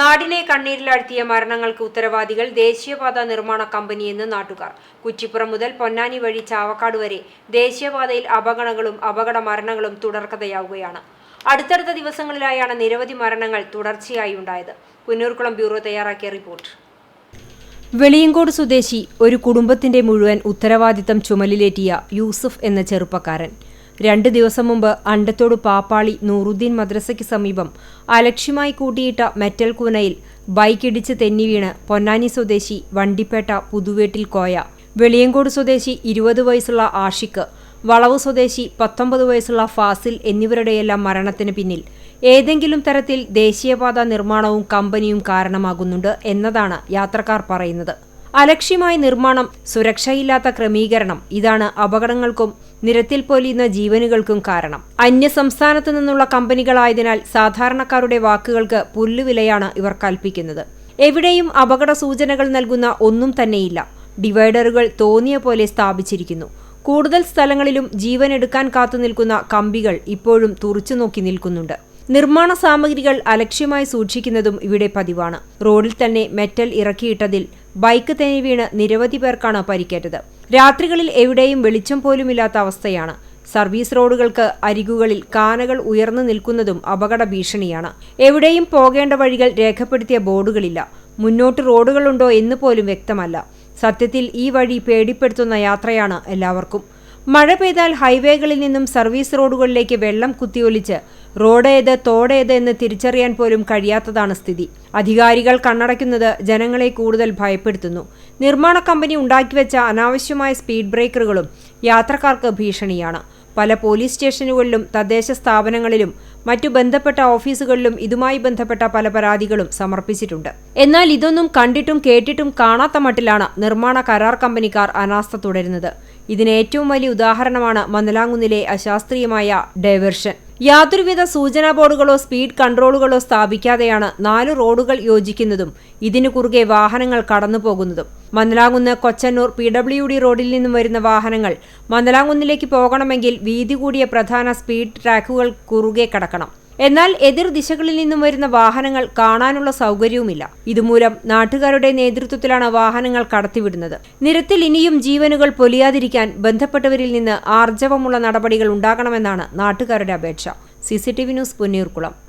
നാടിനെ കണ്ണീരിലാഴ്ത്തിയ മരണങ്ങൾക്ക് ഉത്തരവാദികൾ ദേശീയപാത നിർമ്മാണ കമ്പനിയെന്ന് നാട്ടുകാർ. കുറ്റിപ്പുറം മുതൽ പൊന്നാനി വഴി ചാവക്കാട് വരെ ദേശീയപാതയിൽ അപകടങ്ങളും അപകട മരണങ്ങളും തുടർക്കഥയാവുകയാണ്. അടുത്തടുത്ത ദിവസങ്ങളിലായാണ് നിരവധി മരണങ്ങൾ തുടർച്ചയായി ഉണ്ടായത്. പുന്നൂർക്കുളം ബ്യൂറോ തയ്യാറാക്കിയ റിപ്പോർട്ട്. വെളിയങ്കോട് സ്വദേശി ഒരു കുടുംബത്തിന്റെ മുഴുവൻ ഉത്തരവാദിത്തം ചുമലിലേറ്റിയ യൂസഫ് എന്ന ചെറുപ്പക്കാരൻ. രണ്ട് ദിവസം മുമ്പ് അണ്ടത്തോട് പാപ്പാളി നൂറുദ്ദീൻ മദ്രസയ്ക്ക് സമീപം അലക്ഷ്യമായി കൂട്ടിയിട്ട മെറ്റൽ കൂനയിൽ ബൈക്കിടിച്ച് തെന്നി വീണ് പൊന്നാനി സ്വദേശി വണ്ടിപ്പേട്ട പുതുവേട്ടിൽ കോയ. വെളിയങ്കോട് സ്വദേശി ഇരുപത് വയസ്സുള്ള ആഷിക്ക് വളവ് സ്വദേശി പത്തൊമ്പത് വയസ്സുള്ള ഫാസിൽ എന്നിവരുടെയെല്ലാം മരണത്തിന് പിന്നിൽ. ഏതെങ്കിലും തരത്തിൽ ദേശീയപാത നിർമ്മാണവും കമ്പനിയും കാരണമാകുന്നുണ്ട് എന്നതാണ് യാത്രക്കാർ പറയുന്നത്. അലക്ഷ്യമായ നിർമ്മാണം സുരക്ഷയില്ലാത്ത ക്രമീകരണം ഇതാണ് അപകടങ്ങൾക്കും നിരത്തിൽ പൊലിയുന്ന ജീവനുകൾക്കും കാരണം. അന്യ സംസ്ഥാനത്തു നിന്നുള്ള കമ്പനികളായതിനാൽ സാധാരണക്കാരുടെ വാക്കുകൾക്ക് പുല്ലുവിലയാണ് ഇവർ കൽപ്പിക്കുന്നത്. എവിടെയും അപകട സൂചനകൾ നൽകുന്ന ഒന്നും തന്നെയില്ല. ഡിവൈഡറുകൾ തോന്നിയ പോലെ സ്ഥാപിച്ചിരിക്കുന്നു. കൂടുതൽ സ്ഥലങ്ങളിലും ജീവനെടുക്കാൻ കാത്തുനിൽക്കുന്ന കമ്പികൾ ഇപ്പോഴും തുറച്ചു നോക്കി നിൽക്കുന്നുണ്ട്. നിർമ്മാണ സാമഗ്രികൾ അലക്ഷ്യമായി സൂക്ഷിക്കുന്നതും ഇവിടെ പതിവാണ്. റോഡിൽ തന്നെ മെറ്റൽ ഇറക്കിയിട്ടതിൽ ബൈക്ക് തന്നെ വീണ് നിരവധി പേർക്കാണ് പരിക്കേറ്റത്. രാത്രികളിൽ എവിടെയും വെളിച്ചം പോലുമില്ലാത്ത അവസ്ഥയാണ്. സർവീസ് റോഡുകൾക്ക് അരികുകളിൽ കാനകൾ ഉയർന്നു നിൽക്കുന്നതും അപകട ഭീഷണിയാണ്. എവിടെയും പോകേണ്ട വഴികൾ രേഖപ്പെടുത്തിയ ബോർഡുകളില്ല. മുന്നോട്ട് റോഡുകളുണ്ടോ എന്ന് പോലും വ്യക്തമല്ല. സത്യത്തിൽ ഈ വഴി പേടിപ്പെടുത്തുന്ന യാത്രയാണ് എല്ലാവർക്കും. മഴ പെയ്താൽ ഹൈവേകളിൽ നിന്നും സർവീസ് റോഡുകളിലേക്ക് വെള്ളം കുത്തിയൊലിച്ച് റോഡേത് തോടേത് എന്ന് തിരിച്ചറിയാൻ പോലും കഴിയാത്തതാണ് സ്ഥിതി. അധികാരികൾ കണ്ണടയ്ക്കുന്നത് ജനങ്ങളെ കൂടുതൽ ഭയപ്പെടുത്തുന്നു. നിർമ്മാണ കമ്പനി ഉണ്ടാക്കിവെച്ച അനാവശ്യമായ സ്പീഡ് ബ്രേക്കറുകളും യാത്രക്കാർക്ക് ഭീഷണിയാണ്. പല പോലീസ് സ്റ്റേഷനുകളിലും തദ്ദേശ സ്ഥാപനങ്ങളിലും മറ്റു ബന്ധപ്പെട്ട ഓഫീസുകളിലും ഇതുമായി ബന്ധപ്പെട്ട പല പരാതികളും സമർപ്പിച്ചിട്ടുണ്ട്. എന്നാൽ ഇതൊന്നും കണ്ടിട്ടും കേട്ടിട്ടും കാണാത്ത മട്ടിലാണ് നിർമ്മാണ കരാർ കമ്പനിക്കാർ അനാസ്ഥ തുടരുന്നത്. ഇതിന് ഏറ്റവും വലിയ ഉദാഹരണമാണ് മന്നലാങ്കുന്നിലെ അശാസ്ത്രീയമായ ഡൈവേർഷൻ. യാതൊരുവിധ സൂചനാ ബോർഡുകളോ സ്പീഡ് കൺട്രോളുകളോ സ്ഥാപിക്കാതെയാണ് നാല് റോഡുകൾ യോജിക്കുന്നതും ഇതിനു കുറുകെ വാഹനങ്ങൾ കടന്നുപോകുന്നതും. Mannalamkunnu Kochannur P W D റോഡിൽ നിന്നും വരുന്ന വാഹനങ്ങൾ മന്നലാങ്കുന്നിലേക്ക് പോകണമെങ്കിൽ വീതി കൂടിയ പ്രധാന സ്പീഡ് ട്രാക്കുകൾ കുറുകെ കടക്കണം. എന്നാൽ എതിർ ദിശകളിൽ നിന്നും വരുന്ന വാഹനങ്ങൾ കാണാനുള്ള സൗകര്യവുമില്ല. ഇതുമൂലം നാട്ടുകാരുടെ നേതൃത്വത്തിലാണ് വാഹനങ്ങൾ കടത്തിവിടുന്നത്. നിരത്തിൽ ഇനിയും ജീവനുകൾ പൊലിയാതിരിക്കാൻ ബന്ധപ്പെട്ടവരിൽ നിന്ന് ആർജവമുള്ള നടപടികൾ ഉണ്ടാകണമെന്നാണ് നാട്ടുകാരുടെ അപേക്ഷ. CCTV news Ponniyurkulam.